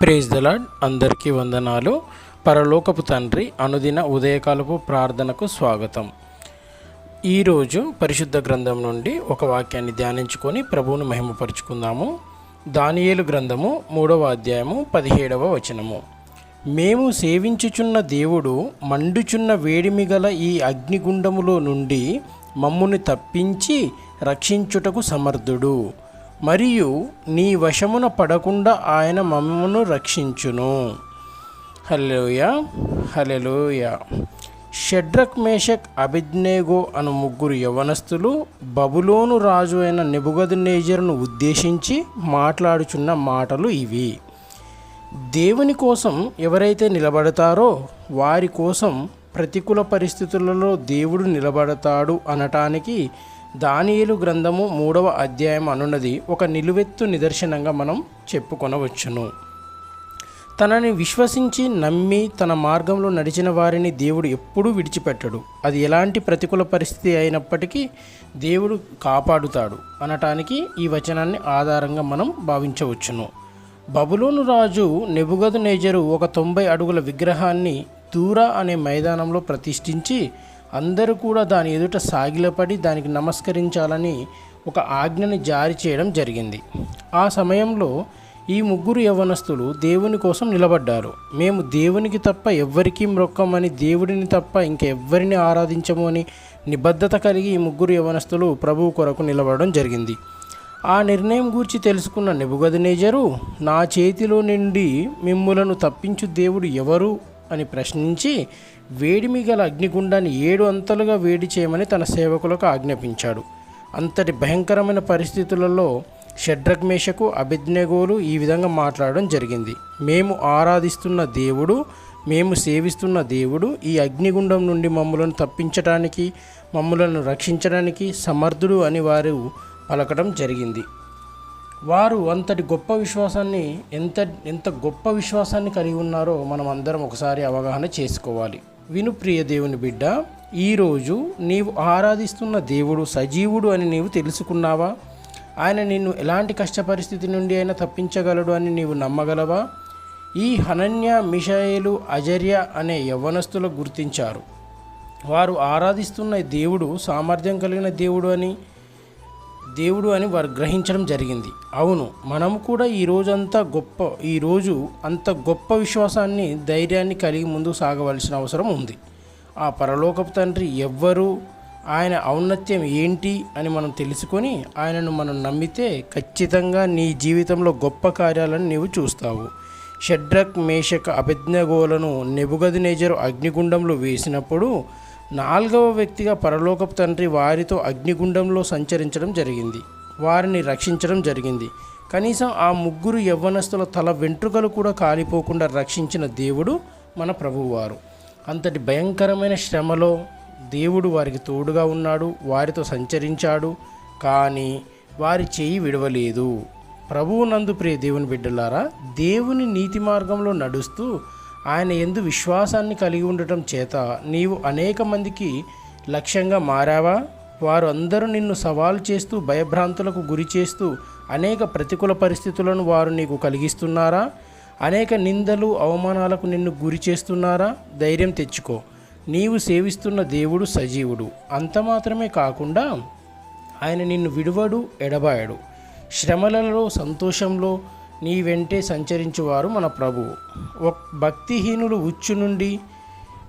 Praise the Lord అందరికీ వందనాలు. పరలోకపు తండ్రి అనుదిన ఉదయకాలపు ప్రార్థనకు స్వాగతం. ఈరోజు పరిశుద్ధ గ్రంథం నుండి ఒక వాక్యాన్ని ధ్యానించుకొని ప్రభువును మహిమపరుచుకుందాము. దానియేలు గ్రంథము మూడవ అధ్యాయము పదిహేడవ వచనము. మేము సేవించుచున్న దేవుడు మండుచున్న వేడిమి గల ఈ అగ్నిగుండములో నుండి మమ్ముని తప్పించి రక్షించుటకు సమర్థుడు. మరియు నీ వశమున పడకుండా ఆయన మమ్మను రక్షించును. హలోయ హలెలోయ షడ్రక్ మేషక్ అభిజ్ఞేగో అను ముగ్గురు యవనస్తులు బబులోను రాజు అయిన నెబుగద్నేజర్ను ఉద్దేశించి మాట్లాడుచున్న మాటలు ఇవి. దేవుని కోసం ఎవరైతే నిలబడతారో వారి కోసం ప్రతికూల పరిస్థితులలో దేవుడు నిలబడతాడు అనటానికి దానియులు గ్రంథము మూడవ అధ్యాయం అనున్నది ఒక నిలువెత్తు నిదర్శనంగా మనం చెప్పుకొనవచ్చును. తనని విశ్వసించి నమ్మి తన మార్గంలో నడిచిన వారిని దేవుడు ఎప్పుడూ విడిచిపెట్టడు. అది ఎలాంటి ప్రతికూల పరిస్థితి అయినప్పటికీ దేవుడు కాపాడుతాడు అనటానికి ఈ వచనాన్ని ఆధారంగా మనం భావించవచ్చును. బబులోను రాజు నెబుగదు నేజరు ఒక తొంభై అడుగుల విగ్రహాన్ని దూరా అనే మైదానంలో ప్రతిష్ఠించి అందరూ కూడా దాని ఎదుట సాగిలపడి దానికి నమస్కరించాలని ఒక ఆజ్ఞని జారీ చేయడం జరిగింది. ఆ సమయంలో ఈ ముగ్గురు యవనస్తులు దేవుని కోసం నిలబడ్డారు. మేము దేవునికి తప్ప ఎవ్వరికీ మ్రొక్కమని దేవుడిని తప్ప ఇంకెవ్వరిని ఆరాధించము అని నిబద్ధత కలిగి ఈ ముగ్గురు యవనస్తులు ప్రభువు కొరకు నిలబడడం జరిగింది. ఆ నిర్ణయం గూర్చి తెలుసుకున్న నిబుగదనేజరు నా చేతిలో నుండి మిమ్ములను తప్పించు దేవుడు ఎవరు అని ప్రశ్నించి వేడిమి గల అగ్నిగుండాన్ని ఏడు అంతలుగా వేడి చేయమని తన సేవకులకు ఆజ్ఞాపించాడు. అంతటి భయంకరమైన పరిస్థితులలో షడ్రగ్మేషకు అభిజ్ఞగోలు ఈ విధంగా మాట్లాడడం జరిగింది. మేము ఆరాధిస్తున్న దేవుడు మేము సేవిస్తున్న దేవుడు ఈ అగ్నిగుండం నుండి మమ్మలను తప్పించడానికి మమ్మలను రక్షించడానికి సమర్థుడు అని వారు పలకడం జరిగింది. వారు అంతటి గొప్ప విశ్వాసాన్ని ఎంత ఎంత గొప్ప విశ్వాసాన్ని కలిగి ఉన్నారో మనం అందరం ఒకసారి అవగాహన చేసుకోవాలి. విను ప్రియ దేవుని బిడ్డ ఈరోజు నీవు ఆరాధిస్తున్న దేవుడు సజీవుడు అని నీవు తెలుసుకున్నావా? ఆయన నిన్ను ఎలాంటి కష్ట పరిస్థితి నుండి అయినా తప్పించగలడు అని నీవు నమ్మగలవా? ఈ హనన్య మిషాయేలు అజర్య అనే యవ్వనస్తులు గుర్తించారు. వారు ఆరాధిస్తున్న దేవుడు సామర్థ్యం కలిగిన దేవుడు అని దేవుడు అని వారు గ్రహించడం జరిగింది. అవును మనం కూడా ఈ రోజంతా గొప్ప ఈరోజు అంత గొప్ప విశ్వాసాన్ని ధైర్యాన్ని కలిగి ముందుకు సాగవలసిన అవసరం ఉంది. ఆ పరలోకపు తండ్రి ఎవ్వరు ఆయన ఔన్నత్యం ఏంటి అని మనం తెలుసుకొని ఆయనను మనం నమ్మితే ఖచ్చితంగా నీ జీవితంలో గొప్ప కార్యాలను నీవు చూస్తావు. షడ్రక్ మేషక అభిజ్ఞగోలను నెబుగది నేజరు అగ్నిగుండంలో వేసినప్పుడు నాలుగవ వ్యక్తిగా పరలోకపు తండ్రి వారితో అగ్నిగుండంలో సంచరించడం జరిగింది. వారిని రక్షించడం జరిగింది. కనీసం ఆ ముగ్గురు యవ్వనస్తుల తల వెంట్రుకలు కూడా కాలిపోకుండా రక్షించిన దేవుడు మన ప్రభువారు అంతటి భయంకరమైన శ్రమలో దేవుడు వారికి తోడుగా ఉన్నాడు వారితో సంచరించాడు కానీ వారి చేయి విడవలేదు. ప్రభువు నందు ప్రియ దేవుని బిడ్డలారా దేవుని నీతి మార్గంలో నడుస్తూ ఆయన ఎందు విశ్వాసాన్ని కలిగి ఉండటం చేత నీవు అనేక మందికి లక్ష్యంగా మారావా? వారు అందరూ నిన్ను సవాల్ చేస్తూ భయభ్రాంతులకు గురి చేస్తూ అనేక ప్రతికూల పరిస్థితులను వారు నీకు కలిగిస్తున్నారా? అనేక నిందలు అవమానాలకు నిన్ను గురి చేస్తున్నారా? ధైర్యం తెచ్చుకో. నీవు సేవిస్తున్న దేవుడు సజీవుడు. అంత మాత్రమే కాకుండా ఆయన నిన్ను విడువడు ఎడబాయడు. శ్రమలలో సంతోషంలో నీ వెంటే సంచరించువారు మన ప్రభువు భక్తిహీనులు ఉచ్చు నుండి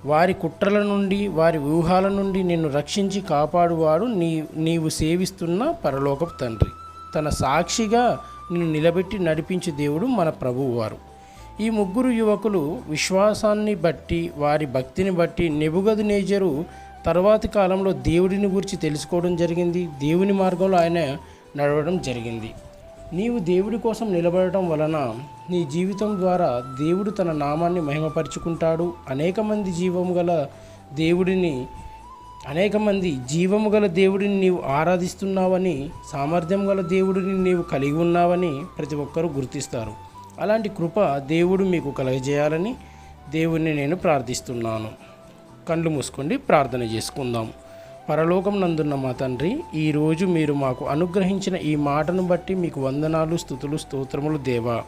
వారి కుట్రల నుండి వారి వ్యూహాల నుండి నిన్ను రక్షించి కాపాడువాడు నీ నీవు సేవిస్తున్న పరలోకపు తండ్రి. తన సాక్షిగా నిన్ను నిలబెట్టి నడిపించే దేవుడు మన ప్రభువువారు. ఈ ముగ్గురు యువకులు విశ్వాసాన్ని బట్టి వారి భక్తిని బట్టి నెబుగదు నేజరు తర్వాతి కాలంలో దేవుడిని గురించి తెలుసుకోవడం జరిగింది. దేవుని మార్గంలో ఆయన నడవడం జరిగింది. నీవు దేవుడి కోసం నిలబడటం వలన నీ జీవితం ద్వారా దేవుడు తన నామాన్ని మహిమపరుచుకుంటాడు. అనేక మంది జీవము గల దేవుడిని అనేక మంది జీవము గల దేవుడిని నీవు ఆరాధిస్తున్నావని సామర్థ్యం గల దేవుడిని నీవు కలిగి ఉన్నావని ప్రతి ఒక్కరూ గుర్తిస్తారు. అలాంటి కృప దేవుడు మీకు కలగజేయాలని దేవుణ్ణి నేను ప్రార్థిస్తున్నాను. కళ్ళు మూసుకోండి ప్రార్థన చేసుకుందాం. పరలోకం నందున్న మా తండ్రి ఈరోజు మీరు మాకు అనుగ్రహించిన ఈ మాటను బట్టి మీకు వందనాలు స్థుతులు స్తోత్రములు దేవా.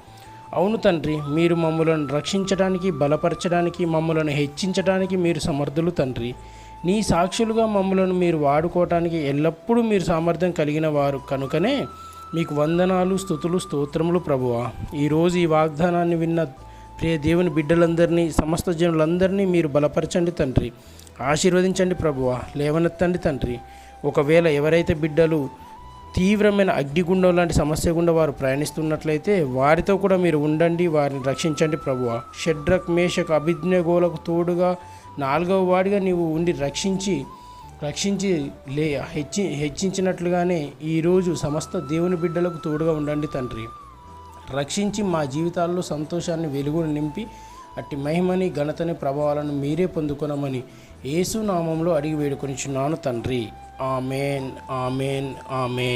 అవును తండ్రి మీరు మమ్మలను రక్షించడానికి బలపరచడానికి మమ్మలను హెచ్చించడానికి మీరు సమర్థులు తండ్రి. నీ సాక్షులుగా మమ్మలను మీరు వాడుకోవటానికి ఎల్లప్పుడూ మీరు సామర్థ్యం కలిగిన వారు కనుకనే మీకు వందనాలు స్థుతులు స్తోత్రములు ప్రభువా. ఈరోజు ఈ వాగ్దానాన్ని విన్న ప్రియ దేవుని బిడ్డలందరినీ సమస్త జనులందరినీ మీరు బలపరచండి తండ్రి. ఆశీర్వదించండి ప్రభువ. లేవనెత్తండి తండ్రి. ఒకవేళ ఎవరైతే బిడ్డలు తీవ్రమైన అగ్నిగుండం లాంటి సమస్య గుండా వారు ప్రయాణిస్తున్నట్లయితే వారితో కూడా మీరు ఉండండి వారిని రక్షించండి ప్రభువ. షడ్రక్ మేషక్ అభిజ్ఞగోలకు తోడుగా నాలుగవ వాడిగా నీవు ఉండి రక్షించి రక్షించి లే హెచ్చి హెచ్చించినట్లుగానే ఈరోజు సమస్త దేవుని బిడ్డలకు తోడుగా ఉండండి తండ్రి. రక్షించి మా జీవితాల్లో సంతోషాన్ని వెలుగును నింపి అట్టి మహిమని ఘనతని ప్రభావాలను మీరే పొందుకునమని యేసు నామంలో అడిగి వేడుకొనిచున్నాను తండ్రి. Amen amen amen.